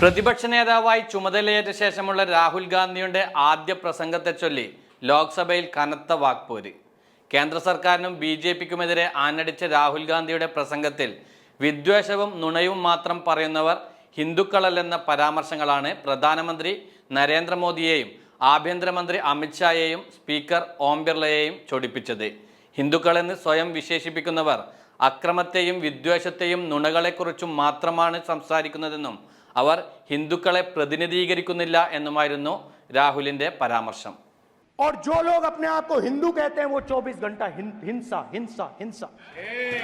പ്രതിപക്ഷ നേതാവായി ചുമതലയേറ്റ ശേഷമുള്ള രാഹുൽ ഗാന്ധിയുടെ ആദ്യ പ്രസംഗത്തെ ചൊല്ലി ലോക്സഭയിൽ കനത്ത വാക്പോര്. കേന്ദ്ര സർക്കാരിനും ബി ജെ പിക്കുമെതിരെ ആഞ്ഞടിച്ച രാഹുൽ ഗാന്ധിയുടെ പ്രസംഗത്തിൽ വിദ്വേഷവും നുണയും മാത്രം പറയുന്നവർ ഹിന്ദുക്കളല്ലെന്ന പരാമർശങ്ങളാണ് പ്രധാനമന്ത്രി നരേന്ദ്രമോദിയെയും ആഭ്യന്തരമന്ത്രി അമിത്ഷായെയും സ്പീക്കർ ഓം ബിർളയെയും ചൊടിപ്പിച്ചത്. ഹിന്ദുക്കളെന്ന് സ്വയം വിശേഷിപ്പിക്കുന്നവർ അക്രമത്തെയും വിദ്വേഷത്തെയും നുണകളെക്കുറിച്ചും മാത്രമാണ് സംസാരിക്കുന്നതെന്നും അവർ ഹിന്ദുക്കളെ പ്രതിനിധീകരിക്കുന്നില്ല എന്നുമായിരുന്നു രാഹുലിന്റെ പരാമർശം और जो लोग अपने आप को हिंदू कहते हैं वो 24 घंटा हिं- हिंसा हिंसा हिंसा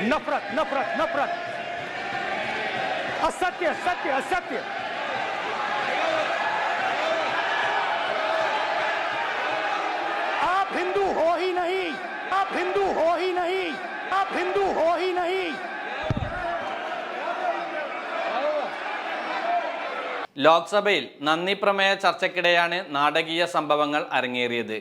नफरत नफरत नफरत असत्य सत्य असत्य आप हिंदू हो ही नहीं आप हिंदू हो ही नहीं आप हिंदू हो ही नहीं ലോക്സഭയിൽ നന്ദി പ്രമേയ ചർച്ചയ്ക്കിടെയാണ് നാടകീയ സംഭവങ്ങൾ അരങ്ങേറിയത്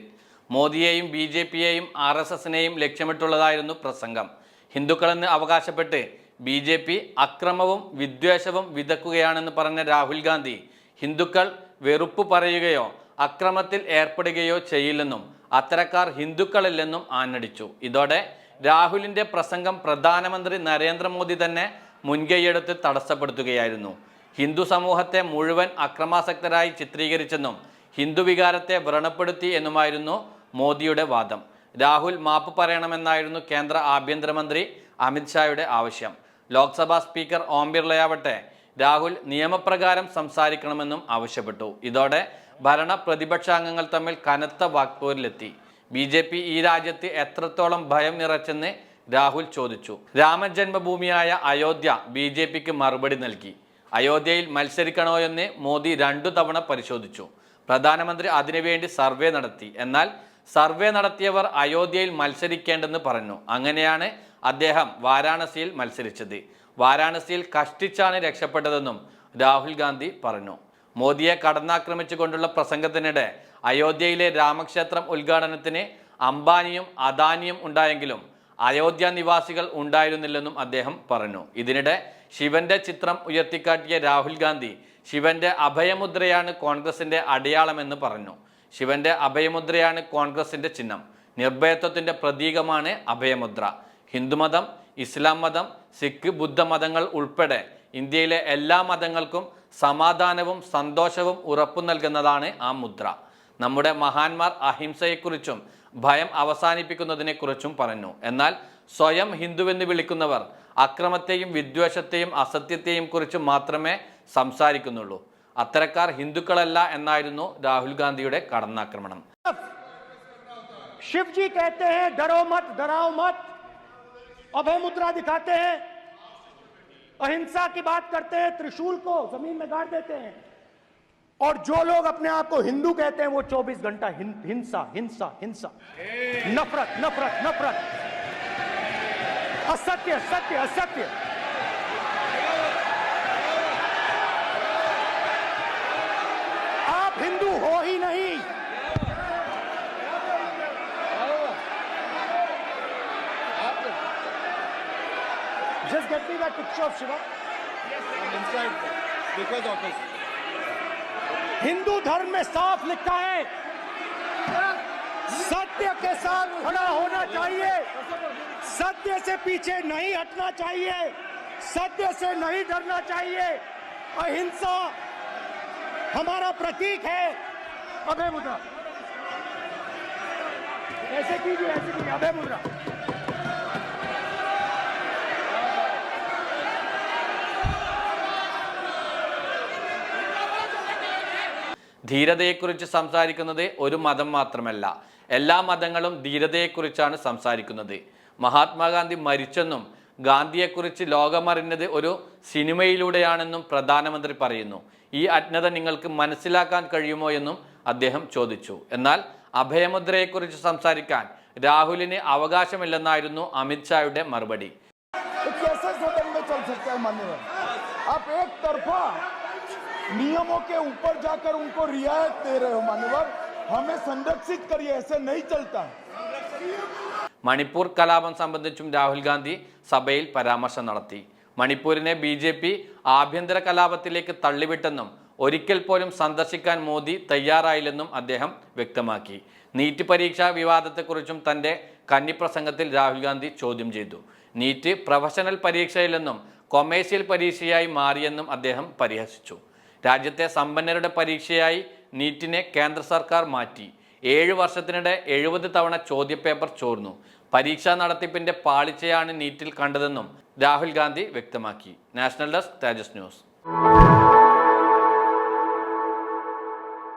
മോദിയെയും ബി ജെ പിയെയും ആർ എസ് എസിനെയും ലക്ഷ്യമിട്ടുള്ളതായിരുന്നു പ്രസംഗം ഹിന്ദുക്കളെന്ന് അവകാശപ്പെട്ട് ബി ജെ പി അക്രമവും വിദ്വേഷവും വിതക്കുകയാണെന്ന് പറഞ്ഞ രാഹുൽ ഗാന്ധി ഹിന്ദുക്കൾ വെറുപ്പ് പറയുകയോ അക്രമത്തിൽ ഏർപ്പെടുകയോ ചെയ്യില്ലെന്നും അത്തരക്കാർ ഹിന്ദുക്കളല്ലെന്നും ആഞ്ഞടിച്ചു ഇതോടെ രാഹുലിന്റെ പ്രസംഗം പ്രധാനമന്ത്രി നരേന്ദ്രമോദി തന്നെ മുൻകൈയെടുത്ത് തടസ്സപ്പെടുത്തുകയായിരുന്നു. ഹിന്ദു സമൂഹത്തെ മുഴുവൻ അക്രമാസക്തരായി ചിത്രീകരിച്ചെന്നും ഹിന്ദു വികാരത്തെ വ്രണപ്പെടുത്തി എന്നുമായിരുന്നു മോദിയുടെ വാദം. രാഹുൽ മാപ്പ് പറയണമെന്നായിരുന്നു കേന്ദ്ര ആഭ്യന്തരമന്ത്രി അമിത്ഷായുടെ ആവശ്യം. ലോക്സഭാ സ്പീക്കർ ഓം ബിർളയാവട്ടെ രാഹുൽ നിയമപ്രകാരം സംസാരിക്കണമെന്നും ആവശ്യപ്പെട്ടു. ഇതോടെ ഭരണ പ്രതിപക്ഷാംഗങ്ങൾ തമ്മിൽ കനത്ത വാക്പോരിലെത്തി. ബി ജെ പി ഈ രാജ്യത്ത് എത്രത്തോളം ഭയം നിറച്ചെന്ന് രാഹുൽ ചോദിച്ചു. രാമജന്മഭൂമിയായ അയോധ്യ ബി ജെ പിക്ക് മറുപടി നൽകി. അയോധ്യയിൽ മത്സരിക്കണോ എന്ന് മോദി രണ്ടു തവണ പരിശോധിച്ചു. പ്രധാനമന്ത്രി അതിനുവേണ്ടി സർവേ നടത്തി. എന്നാൽ സർവേ നടത്തിയവർ അയോധ്യയിൽ മത്സരിക്കേണ്ടെന്ന് പറഞ്ഞു. അങ്ങനെയാണ് അദ്ദേഹം വാരാണസിയിൽ മത്സരിച്ചത്. വാരാണസിയിൽ കഷ്ടിച്ചാണ് രക്ഷപ്പെട്ടതെന്നും രാഹുൽ ഗാന്ധി പറഞ്ഞു. മോദിയെ കടന്നാക്രമിച്ചുകൊണ്ടുള്ള പ്രസംഗത്തിനിടെ അയോധ്യയിലെ രാമക്ഷേത്രം ഉദ്ഘാടനത്തിന് അംബാനിയും അദാനിയും ഉണ്ടായെങ്കിലും അയോധ്യ നിവാസികൾ ഉണ്ടായിരുന്നില്ലെന്നും അദ്ദേഹം പറഞ്ഞു. ഇതിനിടെ ശിവന്റെ ചിത്രം ഉയർത്തിക്കാട്ടിയ രാഹുൽ ഗാന്ധി ശിവന്റെ അഭയമുദ്രയാണ് കോൺഗ്രസിന്റെ അടയാളമെന്ന് പറഞ്ഞു. ശിവന്റെ അഭയമുദ്രയാണ് കോൺഗ്രസിന്റെ ചിഹ്നം. നിർഭയത്വത്തിന്റെ പ്രതീകമാണ് അഭയമുദ്ര. ഹിന്ദുമതം ഇസ്ലാം മതം സിഖ് ബുദ്ധമതങ്ങൾ ഉൾപ്പെടെ ഇന്ത്യയിലെ എല്ലാ മതങ്ങൾക്കും സമാധാനവും സന്തോഷവും ഉറപ്പു നൽകുന്നതാണ് ആ മുദ്ര. നമ്മുടെ മഹാന്മാർ അഹിംസയെക്കുറിച്ചും ഭയം അവസാനിപ്പിക്കുന്നതിനെക്കുറിച്ചും പറഞ്ഞു. എന്നാൽ സ്വയം ഹിന്ദുവെന്ന് വിളിക്കുന്നവർ അക്രമത്തെയും വിദ്വേഷത്തെയും അസത്യത്തെയും കുറിച്ചും മാത്രമേ സംസാരിക്കുന്നുള്ളൂ. അത്തരക്കാർ ഹിന്ദുക്കളല്ല എന്നായിരുന്നു രാഹുൽ ഗാന്ധിയുടെ കടന്നാക്രമണം. ശിവജി ഡരോ മത് ഡരാവ് മത് അഭയ മുദ്ര अहिंसा की बात करते हैं त्रिशूल को ज़मीन में गाड़ देते हैं। और जो लोग अपने आप को हिंदू कहते हैं वो 24 घंटा हिंसा हिंसा हिंसा। नफरत नफरत नफरत। असत्य सत्य असत्य आप हिंदू हो ही नहीं Just get me that picture of Shiva. I'm inside because of his. Hindu धर्म में साफ़ लिखा है। सत्य के साथ खड़ा होना चाहिए। सत्य से पीछे नहीं हटना चाहिए। सत्य से नहीं डरना चाहिए। अहिंसा हमारा प्रतीक है। अभय मुद्रा। ऐसे कीजिए ऐसे कीजिए अभय मुद्रा। ധീരതയെക്കുറിച്ച് സംസാരിക്കുന്നത് ഒരു മതം മാത്രമല്ല. എല്ലാ മതങ്ങളും ധീരതയെക്കുറിച്ചാണ് സംസാരിക്കുന്നത്. മഹാത്മാഗാന്ധി മരിച്ചെന്നും ഗാന്ധിയെക്കുറിച്ച് ലോകമറിഞ്ഞത് ഒരു സിനിമയിലൂടെയാണെന്നും പ്രധാനമന്ത്രി പറയുന്നു. ഈ അജ്ഞത നിങ്ങൾക്ക് മനസ്സിലാക്കാൻ കഴിയുമോ എന്നും അദ്ദേഹം ചോദിച്ചു. എന്നാൽ അഭയമുദ്രയെക്കുറിച്ച് സംസാരിക്കാൻ രാഹുലിന് അവകാശമില്ലെന്നായിരുന്നു അമിത്ഷായുടെ മറുപടി. नियमों के ऊपर जाकर उनको रियायत दे रहे हो मान्यवर हमें संरक्षित करिए ऐसे नहीं चलता है മണിപ്പൂർ കലാപം സംബന്ധിച്ചും രാഹുൽ ഗാന്ധി സഭയിൽ പരാമർശം നടത്തി മണിപ്പൂരിനെ ബി ജെ പി ആഭ്യന്തര കലാപത്തിലേക്ക് തള്ളിവിട്ടെന്നും ഒരിക്കൽ പോലും സന്ദർശിക്കാൻ മോദി തയ്യാറായില്ലെന്നും അദ്ദേഹം വ്യക്തമാക്കി നീറ്റ് പരീക്ഷാ വിവാദത്തെക്കുറിച്ചും തൻ്റെ കന്നിപ്രസംഗത്തിൽ രാഹുൽ ഗാന്ധി ചോദ്യം ചെയ്തു നീറ്റ് പ്രൊഫഷണൽ പരീക്ഷയിലെന്നും കൊമേഴ്സ്യൽ പരീക്ഷയായി മാറിയെന്നും അദ്ദേഹം പരിഹസിച്ചു രാജ്യത്തെ സമ്പന്നരുടെ പരീക്ഷയായി നീറ്റിനെ കേന്ദ്ര സർക്കാർ മാറ്റി. ഏഴ് വർഷത്തിനിടെ എഴുപത് തവണ ചോദ്യപേപ്പർ ചോർന്നു. പരീക്ഷാ നടത്തിപ്പിന്റെ പാളിച്ചയാണ് നീറ്റിൽ കണ്ടതെന്നും രാഹുൽ ഗാന്ധി വ്യക്തമാക്കി. National desk Tejas news.